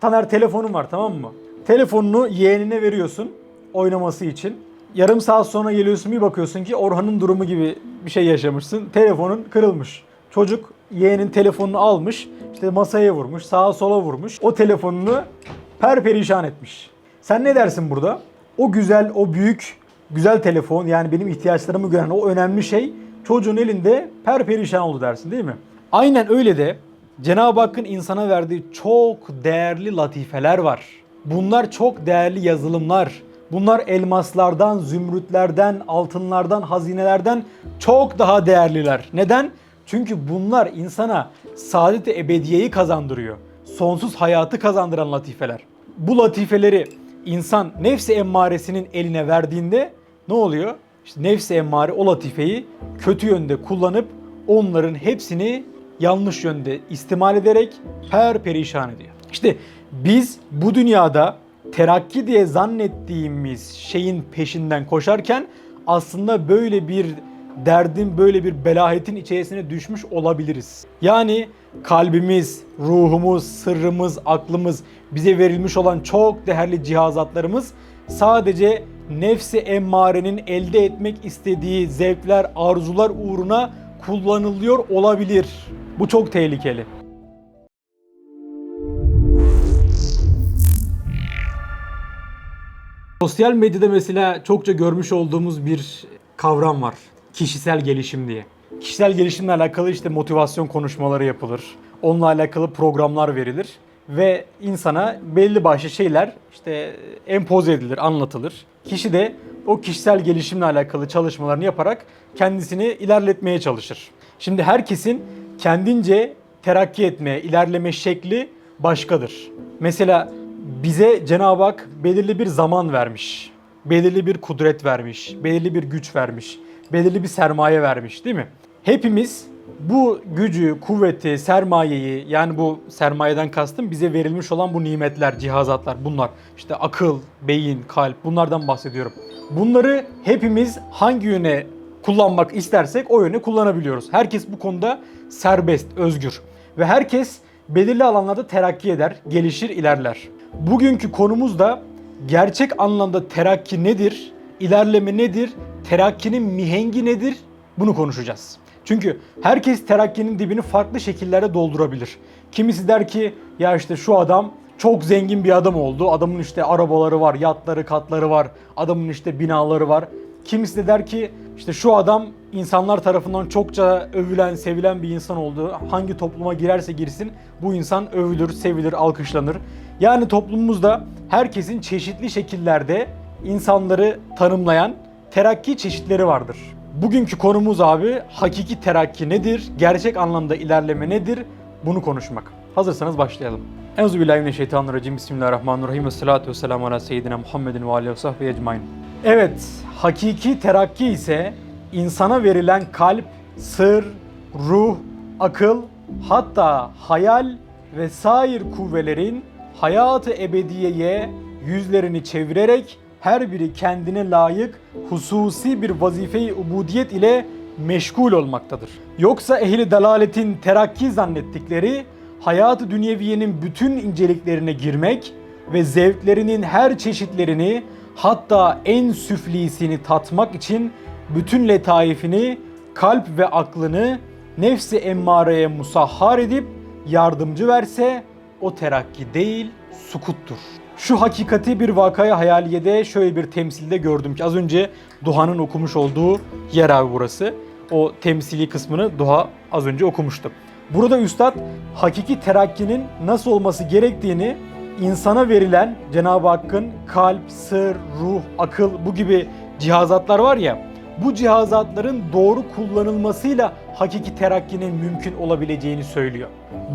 Taner telefonun var tamam mı? Telefonunu yeğenine veriyorsun oynaması için. Yarım saat sonra geliyorsun bir bakıyorsun ki Orhan'ın durumu gibi bir şey yaşamışsın. Telefonun kırılmış. Çocuk yeğenin telefonunu almış, işte masaya vurmuş, sağa sola vurmuş. O telefonunu perperişan etmiş. Sen ne dersin burada? O güzel, o büyük, güzel telefon yani benim ihtiyaçlarımı gören o önemli şey çocuğun elinde perperişan oldu dersin değil mi? Aynen öyle de Cenab-ı Hakk'ın insana verdiği çok değerli latifeler var. Bunlar çok değerli yazılımlar. Bunlar elmaslardan, zümrütlerden, altınlardan, hazinelerden çok daha değerliler. Neden? Çünkü bunlar insana saadet-i ebediyeyi kazandırıyor. Sonsuz hayatı kazandıran latifeler. Bu latifeleri insan nefsi emmaresinin eline verdiğinde ne oluyor? İşte nefsi emmare o latifeyi kötü yönde kullanıp onların hepsini yanlış yönde istimal ederek per perişan ediyor. İşte biz bu dünyada terakki diye zannettiğimiz şeyin peşinden koşarken aslında böyle bir derdin böyle bir belahetin içerisine düşmüş olabiliriz. Yani kalbimiz, ruhumuz, sırrımız, aklımız, bize verilmiş olan çok değerli cihazatlarımız sadece nefsi emmarenin elde etmek istediği zevkler, arzular uğruna kullanılıyor olabilir. Bu çok tehlikeli. Sosyal medyada mesela çokça görmüş olduğumuz bir kavram var. Kişisel gelişim diye. Kişisel gelişimle alakalı işte motivasyon konuşmaları yapılır. Onunla alakalı programlar verilir ve insana belli başlı şeyler işte empoze edilir, anlatılır. Kişi de o kişisel gelişimle alakalı çalışmalarını yaparak kendisini ilerletmeye çalışır. Şimdi herkesin kendince terakki etme, ilerleme şekli başkadır. Mesela bize Cenab-ı Hak belirli bir zaman vermiş. Belirli bir kudret vermiş, belirli bir güç vermiş, belirli bir sermaye vermiş değil mi? Hepimiz bu gücü, kuvveti, sermayeyi yani bu sermayeden kastım bize verilmiş olan bu nimetler, cihazatlar bunlar. İşte akıl, beyin, kalp bunlardan bahsediyorum. Bunları hepimiz hangi yöne kullanmak istersek o yöne kullanabiliyoruz. Herkes bu konuda serbest, özgür ve herkes belirli alanlarda terakki eder, gelişir, ilerler. Bugünkü konumuz da gerçek anlamda terakki nedir, ilerleme nedir, terakkinin mihengi nedir bunu konuşacağız. Çünkü herkes terakkinin dibini farklı şekillerde doldurabilir. Kimisi der ki ya işte şu adam çok zengin bir adam oldu. Adamın işte arabaları var, yatları, katları var. Adamın işte binaları var. Kimisi de der ki işte şu adam insanlar tarafından çokça övülen, sevilen bir insan oldu. Hangi topluma girerse girsin bu insan övülür, sevilir, alkışlanır. Yani toplumumuzda herkesin çeşitli şekillerde insanları tanımlayan terakki çeşitleri vardır. Bugünkü konumuz abi hakiki terakki nedir? Gerçek anlamda ilerleme nedir? Bunu konuşmak. Hazırsanız başlayalım. Euzubillahimineşşeytanirracim. Bismillahirrahmanirrahim. Ve salatu ve selamu ala seyyidina Muhammedin ve aleyhi ve sahbihi ecmain. Evet, hakiki terakki ise insana verilen kalp, sır, ruh, akıl, hatta hayal ve sair kuvvelerin hayatı ebediyeye yüzlerini çevirerek her biri kendine layık hususi bir vazife-i ubudiyet ile meşgul olmaktadır. Yoksa ehli dalaletin terakki zannettikleri hayatı dünyeviyenin bütün inceliklerine girmek ve zevklerinin her çeşitlerini hatta en süflisini tatmak için bütün letaifini, kalp ve aklını nefsi emmareye musahhar edip yardımcı verse o terakki değil sukuttur. Şu hakikati bir vakaya hayaliyede şöyle bir temsilde gördüm ki az önce Duhan'ın okumuş olduğu yer abi burası. O temsili kısmını Duha az önce okumuştu. Burada Üstad hakiki terakkinin nasıl olması gerektiğini insana verilen Cenab-ı Hakk'ın kalp, sır, ruh, akıl bu gibi cihazatlar var ya bu cihazatların doğru kullanılmasıyla hakiki terakkinin mümkün olabileceğini söylüyor.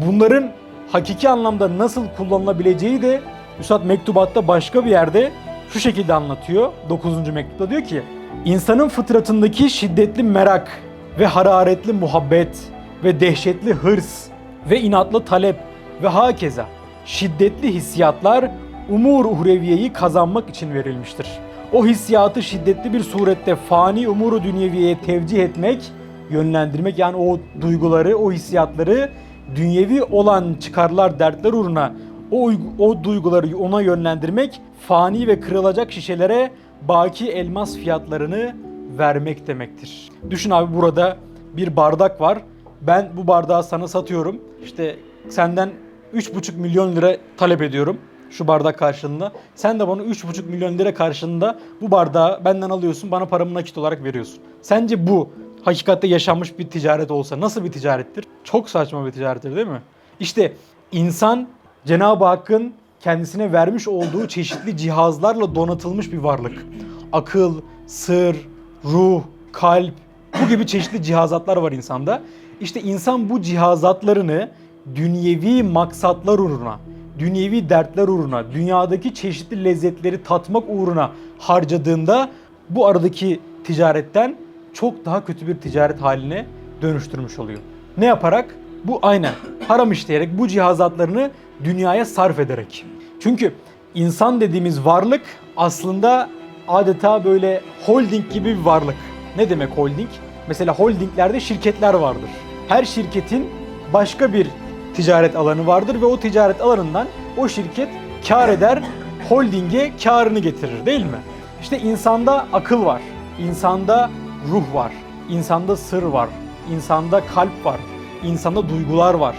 Bunların hakiki anlamda nasıl kullanılabileceği de Üstad mektubatta başka bir yerde şu şekilde anlatıyor. 9. mektupta diyor ki insanın fıtratındaki şiddetli merak ve hararetli muhabbet ve dehşetli hırs ve inatlı talep ve hakeza şiddetli hissiyatlar umur uhreviyeyi kazanmak için verilmiştir. O hissiyatı şiddetli bir surette fani umuru dünyeviyeye tevcih etmek, yönlendirmek yani o duyguları, o hissiyatları dünyevi olan çıkarlar, dertler uğruna O, o duyguları ona yönlendirmek fani ve kırılacak şişelere baki elmas fiyatlarını vermek demektir. Düşün abi burada bir bardak var. Ben bu bardağı sana satıyorum. İşte senden 3,5 milyon lira talep ediyorum şu bardak karşılığında. Sen de bana 3,5 milyon lira karşılığında bu bardağı benden alıyorsun, bana paramı nakit olarak veriyorsun. Sence bu hakikatte yaşanmış bir ticaret olsa nasıl bir ticarettir? Çok saçma bir ticarettir değil mi? İşte insan Cenab-ı Hakk'ın kendisine vermiş olduğu çeşitli cihazlarla donatılmış bir varlık. Akıl, sır, ruh, kalp bu gibi çeşitli cihazatlar var insanda. İşte insan bu cihazatlarını dünyevi maksatlar uğruna, dünyevi dertler uğruna, dünyadaki çeşitli lezzetleri tatmak uğruna harcadığında bu aradaki ticaretten çok daha kötü bir ticaret haline dönüştürmüş oluyor. Ne yaparak? Bu aynen haram işleyerek bu cihazatlarını dünyaya sarf ederek. Çünkü insan dediğimiz varlık aslında adeta böyle holding gibi bir varlık. Ne demek holding? Mesela holdinglerde şirketler vardır. Her şirketin başka bir ticaret alanı vardır ve o ticaret alanından o şirket kar eder, holdinge karını getirir değil mi? İşte insanda akıl var, insanda ruh var, insanda sır var, insanda kalp var, insanda duygular var.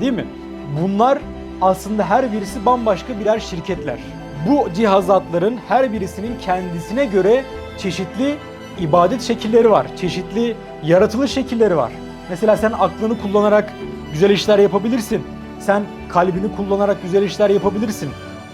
Değil mi? Bunlar aslında her birisi bambaşka birer şirketler. Bu cihazatların her birisinin kendisine göre çeşitli ibadet şekilleri var. Çeşitli yaratılış şekilleri var. Mesela sen aklını kullanarak güzel işler yapabilirsin. Sen kalbini kullanarak güzel işler yapabilirsin.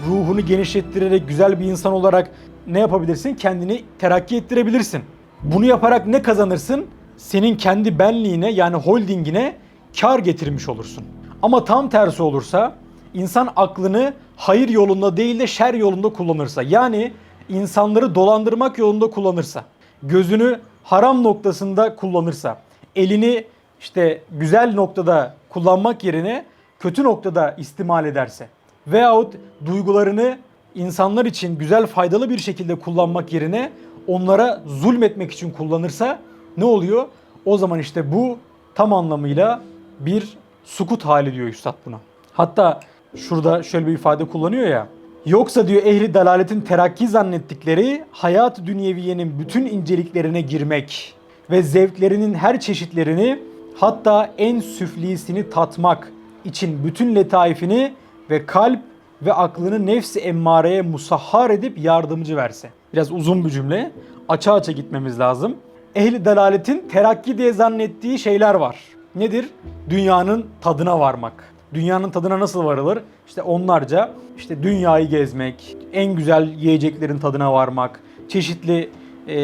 Ruhunu genişlettirerek güzel bir insan olarak ne yapabilirsin? Kendini terakki ettirebilirsin. Bunu yaparak ne kazanırsın? Senin kendi benliğine yani holdingine kar getirmiş olursun. Ama tam tersi olursa insan aklını hayır yolunda değil de şer yolunda kullanırsa yani insanları dolandırmak yolunda kullanırsa, gözünü haram noktasında kullanırsa, elini işte güzel noktada kullanmak yerine kötü noktada istimal ederse veyahut duygularını insanlar için güzel faydalı bir şekilde kullanmak yerine onlara zulmetmek için kullanırsa ne oluyor? O zaman işte bu tam anlamıyla bir sukut hali diyor Üstad buna. Hatta şurada şöyle bir ifade kullanıyor ya. Yoksa diyor ehli dalaletin terakki zannettikleri hayat dünyeviyenin bütün inceliklerine girmek ve zevklerinin her çeşitlerini hatta en süflisini tatmak için bütün letaifini ve kalp ve aklını nefsi emmareye musahhar edip yardımcı verse. Biraz uzun bir cümle. Açığa açığa gitmemiz lazım. Ehli dalaletin terakki diye zannettiği şeyler var. Nedir? Dünyanın tadına varmak. Dünyanın tadına nasıl varılır? İşte onlarca işte dünyayı gezmek, en güzel yiyeceklerin tadına varmak, çeşitli e,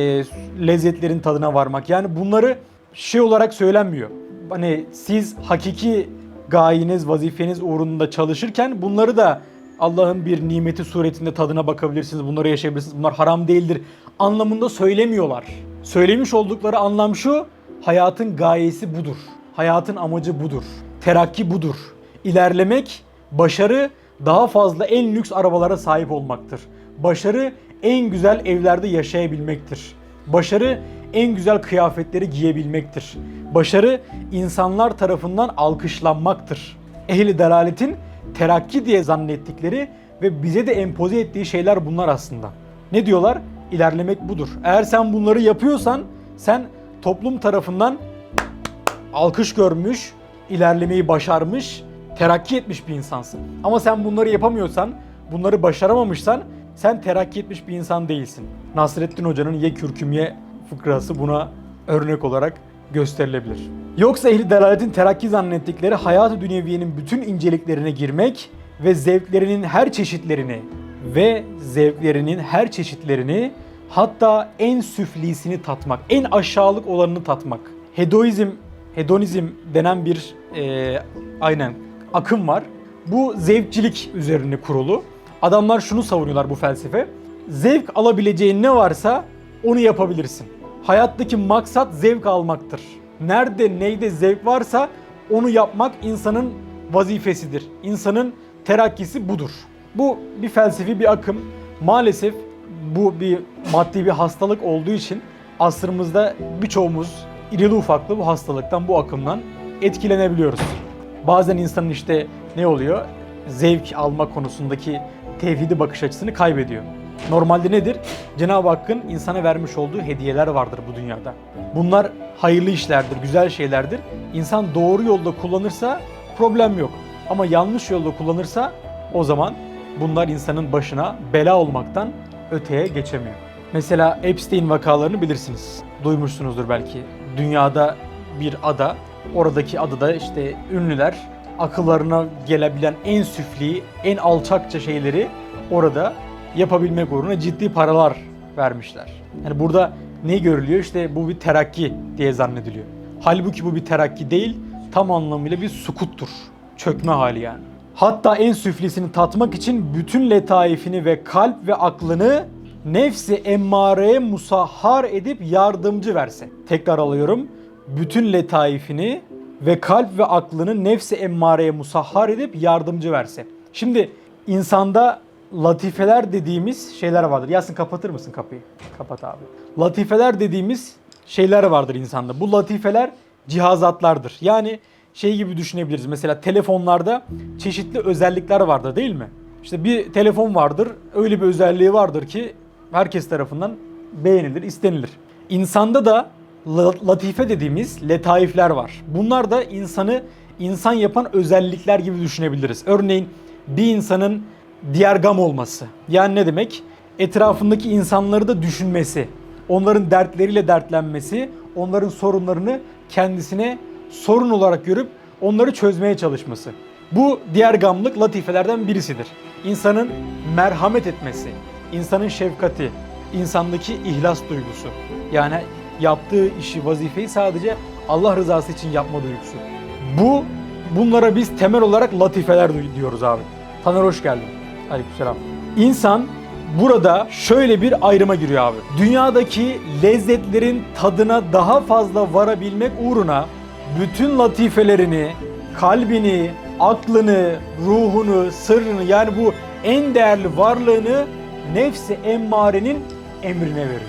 lezzetlerin tadına varmak. Yani bunları şey olarak söylenmiyor. Hani siz hakiki gayeniz, vazifeniz uğrunda çalışırken bunları da Allah'ın bir nimeti suretinde tadına bakabilirsiniz, bunları yaşayabilirsiniz, bunlar haram değildir anlamında söylemiyorlar. Söylemiş oldukları anlam şu, hayatın gayesi budur. Hayatın amacı budur. Terakki budur. İlerlemek, başarı daha fazla en lüks arabalara sahip olmaktır. Başarı en güzel evlerde yaşayabilmektir. Başarı en güzel kıyafetleri giyebilmektir. Başarı insanlar tarafından alkışlanmaktır. Ehli delaletin terakki diye zannettikleri ve bize de empoze ettiği şeyler bunlar aslında. Ne diyorlar? İlerlemek budur. Eğer sen bunları yapıyorsan sen toplum tarafından alkış görmüş, ilerlemeyi başarmış, terakki etmiş bir insansın. Ama sen bunları yapamıyorsan, bunları başaramamışsan sen terakki etmiş bir insan değilsin. Nasrettin Hoca'nın Ye Kürküm Ye fıkrası buna örnek olarak gösterilebilir. Yoksa ehli delaletin terakki zannettikleri hayat-ı dünyeviyenin bütün inceliklerine girmek ve zevklerinin her çeşitlerini ve zevklerinin her çeşitlerini hatta en süflisini tatmak, en aşağılık olanını tatmak. Hedoizm, hedonizm denen bir e, aynen akım var. Bu zevkçilik üzerine kurulu. Adamlar şunu savunuyorlar bu felsefe. Zevk alabileceğin ne varsa onu yapabilirsin. Hayattaki maksat zevk almaktır. Nerede neyde zevk varsa onu yapmak insanın vazifesidir. İnsanın terakkisi budur. Bu bir felsefi bir akım. Maalesef bu bir maddi bir hastalık olduğu için asrımızda birçoğumuz irili ufaklı bu hastalıktan, bu akımdan etkilenebiliyoruz. Bazen insanın işte ne oluyor? zevk alma konusundaki tevhidi bakış açısını kaybediyor. Normalde nedir? Cenab-ı Hakk'ın insana vermiş olduğu hediyeler vardır bu dünyada. Bunlar hayırlı işlerdir, güzel şeylerdir. İnsan doğru yolda kullanırsa problem yok. Ama yanlış yolda kullanırsa o zaman bunlar insanın başına bela olmaktan öteye geçemiyor. Mesela Epstein vakalarını bilirsiniz. Duymuşsunuzdur belki. Dünyada bir ada, oradaki adada işte ünlüler akıllarına gelebilen en süfli, en alçakça şeyleri orada yapabilmek uğruna ciddi paralar vermişler. Yani burada ne görülüyor? İşte bu bir terakki diye zannediliyor. Halbuki bu bir terakki değil, tam anlamıyla bir sukuttur. Çökme hali yani. Hatta en süflisini tatmak için bütün letaifini ve kalp ve aklını nefsi emmareye musahhar edip yardımcı verse. Tekrar alıyorum. Bütün letaifini ve kalp ve aklını nefsi emmareye musahhar edip yardımcı verse. Şimdi insanda latifeler dediğimiz şeyler vardır. Yasin kapatır mısın kapıyı? Kapat abi. Latifeler dediğimiz şeyler vardır insanda. Bu latifeler cihazatlardır. Yani şey gibi düşünebiliriz. Mesela telefonlarda çeşitli özellikler vardır değil mi? İşte bir telefon vardır. Öyle bir özelliği vardır ki herkes tarafından beğenilir, istenilir. İnsanda da latife dediğimiz letaifler var. Bunlar da insanı insan yapan özellikler gibi düşünebiliriz. Örneğin bir insanın diğergam olması. Yani ne demek? Etrafındaki insanları da düşünmesi, onların dertleriyle dertlenmesi, onların sorunlarını kendisine sorun olarak görüp onları çözmeye çalışması. Bu diğer gamlık latifelerden birisidir. İnsanın merhamet etmesi, insanın şefkati, insandaki ihlas duygusu. Yani yaptığı işi, vazifeyi sadece Allah rızası için yapma duygusu. Bu bunlara biz temel olarak latifeler diyoruz abi. Taner hoş geldin. Aleykümselam. İnsan burada şöyle bir ayrıma giriyor abi. Dünyadaki lezzetlerin tadına daha fazla varabilmek uğruna bütün latifelerini, kalbini, aklını, ruhunu, sırrını yani bu en değerli varlığını nefsi emmarenin emrine veriyor.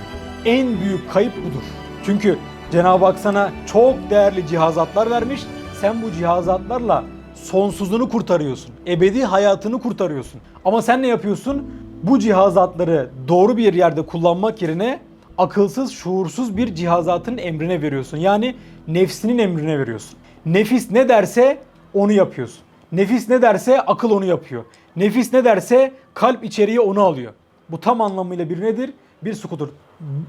En büyük kayıp budur. Çünkü Cenab-ı Hak sana çok değerli cihazatlar vermiş. Sen bu cihazatlarla sonsuzunu kurtarıyorsun. Ebedi hayatını kurtarıyorsun. Ama sen ne yapıyorsun? Bu cihazatları doğru bir yerde kullanmak yerine akılsız, şuursuz bir cihazatın emrine veriyorsun. Yani nefsinin emrine veriyorsun. Nefis ne derse onu yapıyorsun. Nefis ne derse akıl onu yapıyor. Nefis ne derse kalp içeriye onu alıyor. Bu tam anlamıyla bir nedir? Bir sukutur.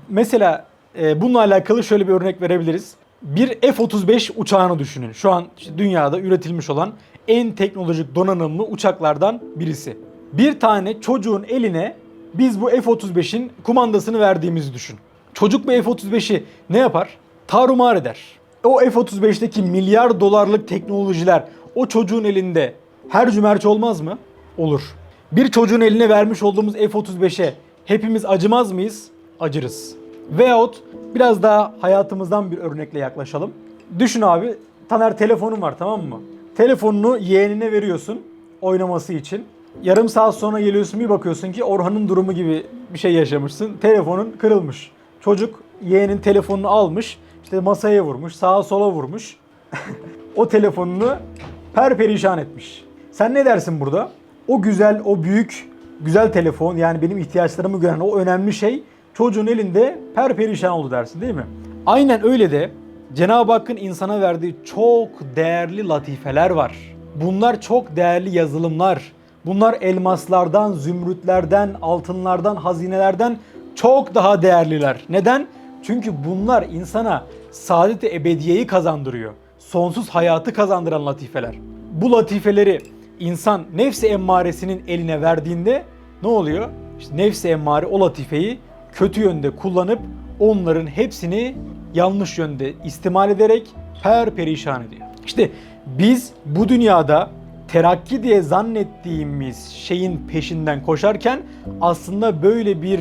Mesela e, bununla alakalı şöyle bir örnek verebiliriz. Bir F-35 uçağını düşünün. Şu an işte dünyada üretilmiş olan en teknolojik donanımlı uçaklardan birisi. Bir tane çocuğun eline biz bu F-35'in kumandasını verdiğimizi düşün. Çocuk bu F-35'i ne yapar? Tarumar eder. O F-35'teki milyar dolarlık teknolojiler o çocuğun elinde her cümerç olmaz mı? Olur. Bir çocuğun eline vermiş olduğumuz F-35'e hepimiz acımaz mıyız? Acırız. Veyahut biraz daha hayatımızdan bir örnekle yaklaşalım. Düşün abi, Taner telefonun var tamam mı? Telefonunu yeğenine veriyorsun oynaması için. Yarım saat sonra geliyorsun bir bakıyorsun ki Orhan'ın durumu gibi bir şey yaşamışsın. Telefonun kırılmış. Çocuk yeğenin telefonunu almış, işte masaya vurmuş, sağa sola vurmuş. o telefonunu perperişan etmiş. Sen ne dersin burada? O güzel, o büyük, güzel telefon yani benim ihtiyaçlarımı gören o önemli şey çocuğun elinde perperişan oldu dersin değil mi? Aynen öyle de Cenab-ı Hakk'ın insana verdiği çok değerli latifeler var. Bunlar çok değerli yazılımlar. Bunlar elmaslardan, zümrütlerden, altınlardan, hazinelerden çok daha değerliler. Neden? Çünkü bunlar insana saadet-i ebediyeyi kazandırıyor. Sonsuz hayatı kazandıran latifeler. Bu latifeleri insan nefsi emmaresinin eline verdiğinde ne oluyor? İşte nefsi emmare o latifeyi kötü yönde kullanıp onların hepsini yanlış yönde istimal ederek per perişan ediyor. İşte biz bu dünyada terakki diye zannettiğimiz şeyin peşinden koşarken aslında böyle bir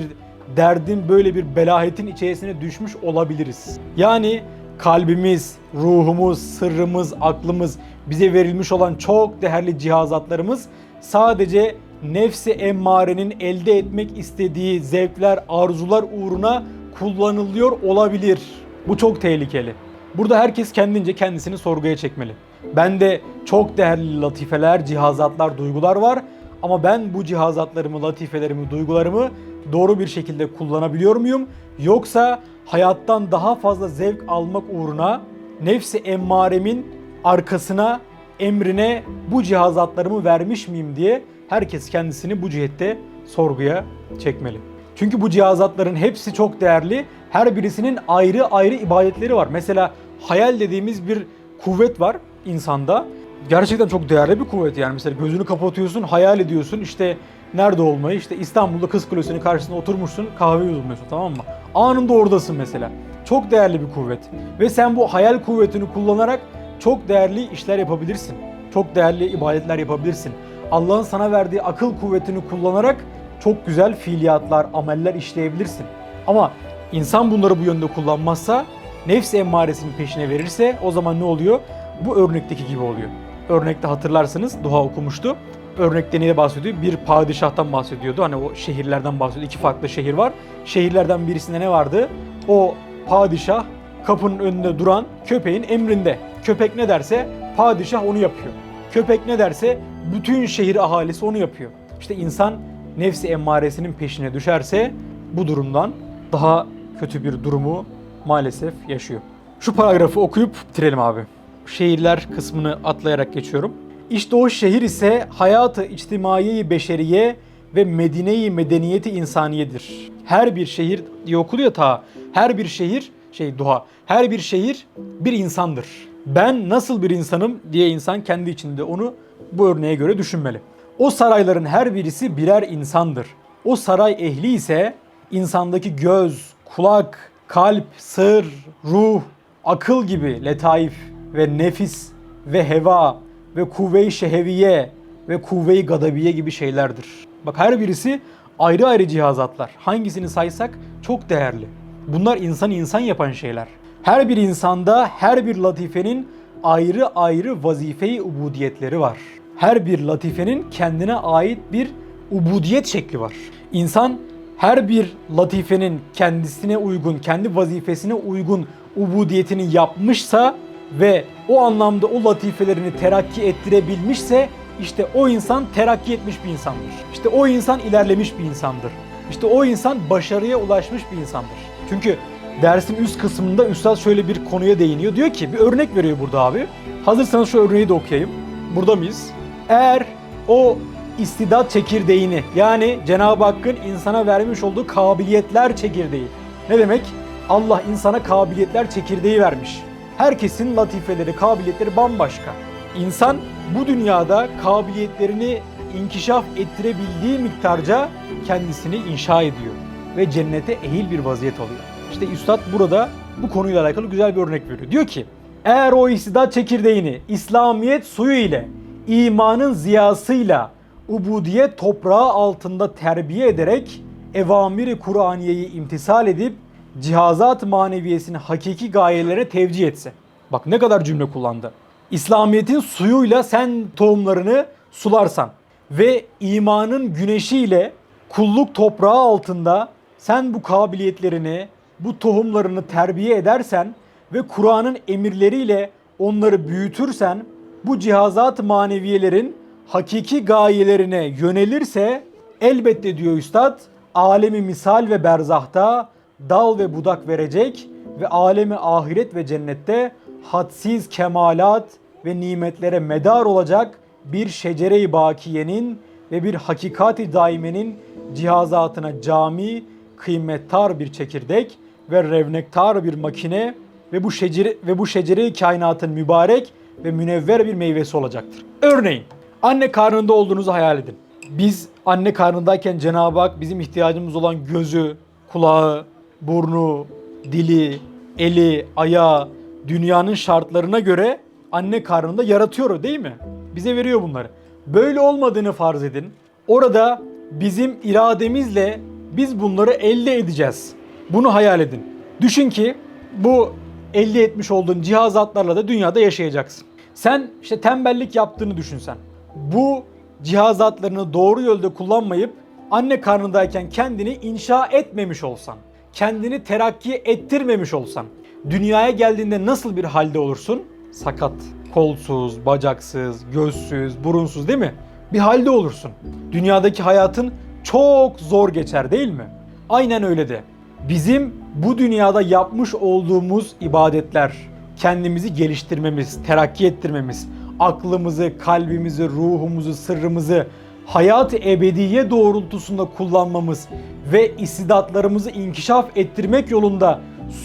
derdin, böyle bir belahetin içerisine düşmüş olabiliriz. Yani kalbimiz, ruhumuz, sırrımız, aklımız, bize verilmiş olan çok değerli cihazatlarımız sadece nefsi emmarenin elde etmek istediği zevkler, arzular uğruna kullanılıyor olabilir. Bu çok tehlikeli. Burada herkes kendince kendisini sorguya çekmeli. Bende çok değerli latifeler, cihazatlar, duygular var. Ama ben bu cihazatlarımı, latifelerimi, duygularımı doğru bir şekilde kullanabiliyor muyum? Yoksa hayattan daha fazla zevk almak uğruna nefsi emmaremin arkasına, emrine bu cihazatlarımı vermiş miyim diye herkes kendisini bu cihette sorguya çekmeli. Çünkü bu cihazatların hepsi çok değerli. Her birisinin ayrı ayrı ibadetleri var. Mesela hayal dediğimiz bir kuvvet var insanda. Gerçekten çok değerli bir kuvvet yani. Mesela gözünü kapatıyorsun, hayal ediyorsun. İşte nerede olmayı? İşte İstanbul'da Kız Kulesi'nin karşısında oturmuşsun, kahve yudumluyorsun tamam mı? Anında oradasın mesela. Çok değerli bir kuvvet. Ve sen bu hayal kuvvetini kullanarak çok değerli işler yapabilirsin. Çok değerli ibadetler yapabilirsin. Allah'ın sana verdiği akıl kuvvetini kullanarak çok güzel fiiliyatlar, ameller işleyebilirsin. Ama insan bunları bu yönde kullanmazsa, nefs emmaresinin peşine verirse o zaman ne oluyor? Bu örnekteki gibi oluyor. Örnekte hatırlarsınız Duha okumuştu. Örnekte neye bahsediyor? Bir padişahtan bahsediyordu. Hani o şehirlerden bahsediyor. İki farklı şehir var. Şehirlerden birisinde ne vardı? O padişah kapının önünde duran köpeğin emrinde. Köpek ne derse padişah onu yapıyor. Köpek ne derse bütün şehir ahalisi onu yapıyor. İşte insan nefsi emmaresinin peşine düşerse bu durumdan daha kötü bir durumu maalesef yaşıyor. Şu paragrafı okuyup bitirelim abi. Şehirler kısmını atlayarak geçiyorum. İşte o şehir ise hayatı içtimai beşeriye ve medineyi medeniyeti insaniyedir. Her bir şehir diye okuluyor ta. Her bir şehir şey duha. Her bir şehir bir insandır. Ben nasıl bir insanım diye insan kendi içinde onu bu örneğe göre düşünmeli. O sarayların her birisi birer insandır. O saray ehli ise insandaki göz, kulak, kalp, sır, ruh, akıl gibi letaif ve nefis ve heva ve kuvve-i şeheviye ve kuvve-i gadabiye gibi şeylerdir. Bak her birisi ayrı ayrı cihazatlar. Hangisini saysak çok değerli. Bunlar insan insan yapan şeyler. Her bir insanda her bir latifenin ayrı ayrı vazife-i ubudiyetleri var. Her bir latifenin kendine ait bir ubudiyet şekli var. İnsan her bir latifenin kendisine uygun, kendi vazifesine uygun ubudiyetini yapmışsa ve o anlamda o latifelerini terakki ettirebilmişse işte o insan terakki etmiş bir insandır. İşte o insan ilerlemiş bir insandır. İşte o insan başarıya ulaşmış bir insandır. Çünkü dersin üst kısmında üstad şöyle bir konuya değiniyor. Diyor ki bir örnek veriyor burada abi. Hazırsanız şu örneği de okuyayım. Burada mıyız? Eğer o istidat çekirdeğini yani Cenab-ı Hakk'ın insana vermiş olduğu kabiliyetler çekirdeği. Ne demek? Allah insana kabiliyetler çekirdeği vermiş. Herkesin latifeleri, kabiliyetleri bambaşka. İnsan bu dünyada kabiliyetlerini inkişaf ettirebildiği miktarca kendisini inşa ediyor ve cennete ehil bir vaziyet alıyor. İşte Üstad burada bu konuyla alakalı güzel bir örnek veriyor. Diyor ki eğer o istidat çekirdeğini İslamiyet suyu ile imanın ziyasıyla ubudiyet toprağı altında terbiye ederek evamiri Kur'aniyeyi imtisal edip cihazat maneviyesini hakiki gayelere tevcih etse. Bak ne kadar cümle kullandı. İslamiyet'in suyuyla sen tohumlarını sularsan ve imanın güneşiyle kulluk toprağı altında sen bu kabiliyetlerini, bu tohumlarını terbiye edersen ve Kur'an'ın emirleriyle onları büyütürsen bu cihazat maneviyelerin hakiki gayelerine yönelirse elbette diyor üstad alemi misal ve berzahta dal ve budak verecek ve alemi ahiret ve cennette hadsiz kemalat ve nimetlere medar olacak bir şecere-i bakiyenin ve bir hakikati daimenin cihazatına cami, kıymettar bir çekirdek ve revnektar bir makine ve bu şecere ve bu şecere kainatın mübarek ve münevver bir meyvesi olacaktır. Örneğin anne karnında olduğunuzu hayal edin. Biz anne karnındayken Cenab-ı Hak bizim ihtiyacımız olan gözü, kulağı, burnu, dili, eli, ayağı dünyanın şartlarına göre anne karnında yaratıyor değil mi? Bize veriyor bunları. Böyle olmadığını farz edin. Orada bizim irademizle biz bunları elde edeceğiz. Bunu hayal edin. Düşün ki bu elde etmiş olduğun cihazatlarla da dünyada yaşayacaksın. Sen işte tembellik yaptığını düşünsen. Bu cihazatlarını doğru yolda kullanmayıp anne karnındayken kendini inşa etmemiş olsan, kendini terakki ettirmemiş olsan, dünyaya geldiğinde nasıl bir halde olursun? sakat, kolsuz, bacaksız, gözsüz, burunsuz değil mi? Bir halde olursun. Dünyadaki hayatın çok zor geçer değil mi? Aynen öyle de. Bizim bu dünyada yapmış olduğumuz ibadetler, kendimizi geliştirmemiz, terakki ettirmemiz, aklımızı, kalbimizi, ruhumuzu, sırrımızı hayat-ı ebediye doğrultusunda kullanmamız ve istidatlarımızı inkişaf ettirmek yolunda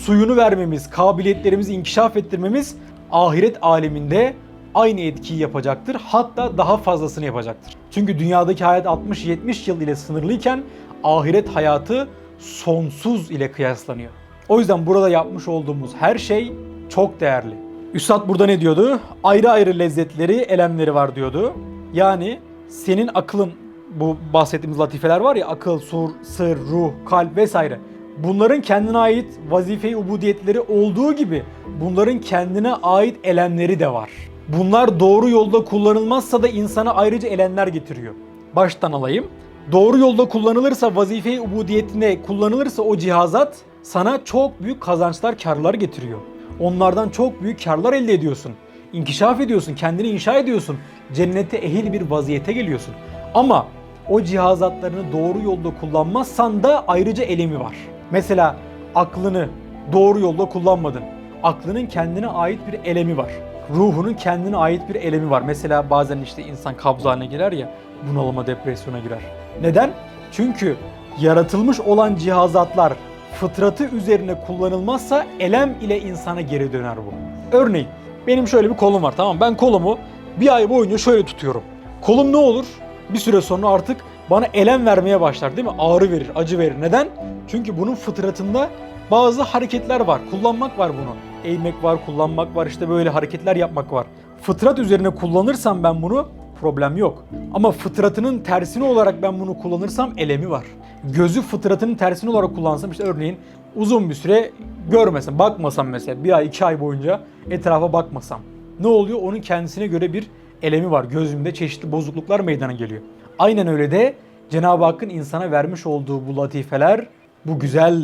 suyunu vermemiz, kabiliyetlerimizi inkişaf ettirmemiz ahiret aleminde aynı etkiyi yapacaktır. Hatta daha fazlasını yapacaktır. Çünkü dünyadaki hayat 60-70 yıl ile sınırlıyken ahiret hayatı sonsuz ile kıyaslanıyor. O yüzden burada yapmış olduğumuz her şey çok değerli. Üstad burada ne diyordu? Ayrı ayrı lezzetleri, elemleri var diyordu. Yani senin aklın, bu bahsettiğimiz latifeler var ya akıl, sur, sır, ruh, kalp vesaire. Bunların kendine ait vazife-i ubudiyetleri olduğu gibi bunların kendine ait elemleri de var. Bunlar doğru yolda kullanılmazsa da insana ayrıca elenler getiriyor. Baştan alayım. Doğru yolda kullanılırsa vazife-i ubudiyetine kullanılırsa o cihazat sana çok büyük kazançlar, karlar getiriyor. Onlardan çok büyük karlar elde ediyorsun. İnkişaf ediyorsun, kendini inşa ediyorsun. Cennete ehil bir vaziyete geliyorsun. Ama o cihazatlarını doğru yolda kullanmazsan da ayrıca elemi var. Mesela aklını doğru yolda kullanmadın. Aklının kendine ait bir elemi var. Ruhunun kendine ait bir elemi var. Mesela bazen işte insan kabz haline girer ya, bunalıma, depresyona girer. Neden? Çünkü yaratılmış olan cihazatlar fıtratı üzerine kullanılmazsa elem ile insana geri döner bu. Örneğin benim şöyle bir kolum var tamam? Ben kolumu bir ay boyunca şöyle tutuyorum. Kolum ne olur? Bir süre sonra artık bana elem vermeye başlar değil mi? Ağrı verir, acı verir. Neden? Çünkü bunun fıtratında bazı hareketler var. Kullanmak var bunu. Eğmek var, kullanmak var, işte böyle hareketler yapmak var. Fıtrat üzerine kullanırsam ben bunu problem yok. Ama fıtratının tersini olarak ben bunu kullanırsam elemi var. Gözü fıtratının tersini olarak kullansam işte örneğin uzun bir süre görmesem, bakmasam mesela bir ay iki ay boyunca etrafa bakmasam. Ne oluyor? Onun kendisine göre bir elemi var. Gözümde çeşitli bozukluklar meydana geliyor. Aynen öyle de Cenab-ı Hakk'ın insana vermiş olduğu bu latifeler, bu güzel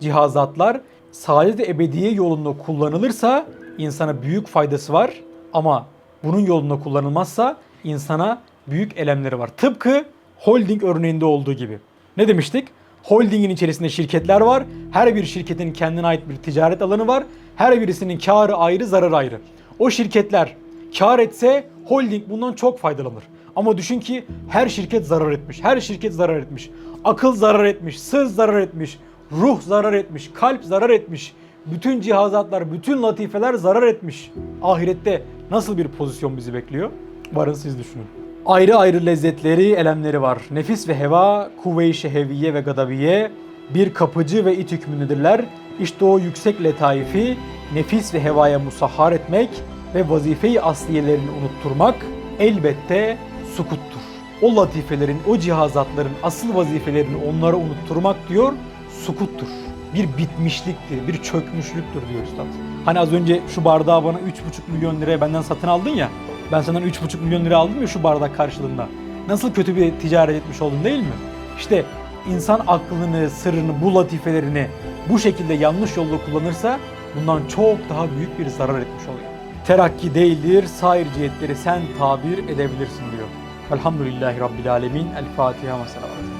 cihazatlar saadet ebediye yolunda kullanılırsa insana büyük faydası var ama bunun yolunda kullanılmazsa insana büyük elemleri var. Tıpkı holding örneğinde olduğu gibi. Ne demiştik? Holdingin içerisinde şirketler var. Her bir şirketin kendine ait bir ticaret alanı var. Her birisinin karı ayrı, zararı ayrı. O şirketler kar etse holding bundan çok faydalanır. Ama düşün ki her şirket zarar etmiş. Her şirket zarar etmiş. Akıl zarar etmiş, söz zarar etmiş, ruh zarar etmiş, kalp zarar etmiş. Bütün cihazatlar, bütün latifeler zarar etmiş. Ahirette nasıl bir pozisyon bizi bekliyor? Varın siz düşünün. Ayrı ayrı lezzetleri, elemleri var. Nefis ve heva, kuvve-i şeheviye ve gadaviye bir kapıcı ve it hükmündedirler. İşte o yüksek letaifi nefis ve hevaya musahhar etmek ve vazife-i asliyelerini unutturmak elbette sukuttur. O latifelerin, o cihazatların asıl vazifelerini onlara unutturmak diyor, sukuttur. Bir bitmişliktir, bir çökmüşlüktür diyor üstad. Hani az önce şu bardağı bana 3,5 milyon liraya benden satın aldın ya, ben senden 3,5 milyon lira aldım ya şu bardak karşılığında. Nasıl kötü bir ticaret etmiş oldun değil mi? İşte insan aklını, sırrını, bu latifelerini bu şekilde yanlış yolda kullanırsa bundan çok daha büyük bir zarar etmiş oluyor. Terakki değildir, sair cihetleri sen tabir edebilirsin diyor. Elhamdülillahi Rabbil Alemin. El Fatiha ve.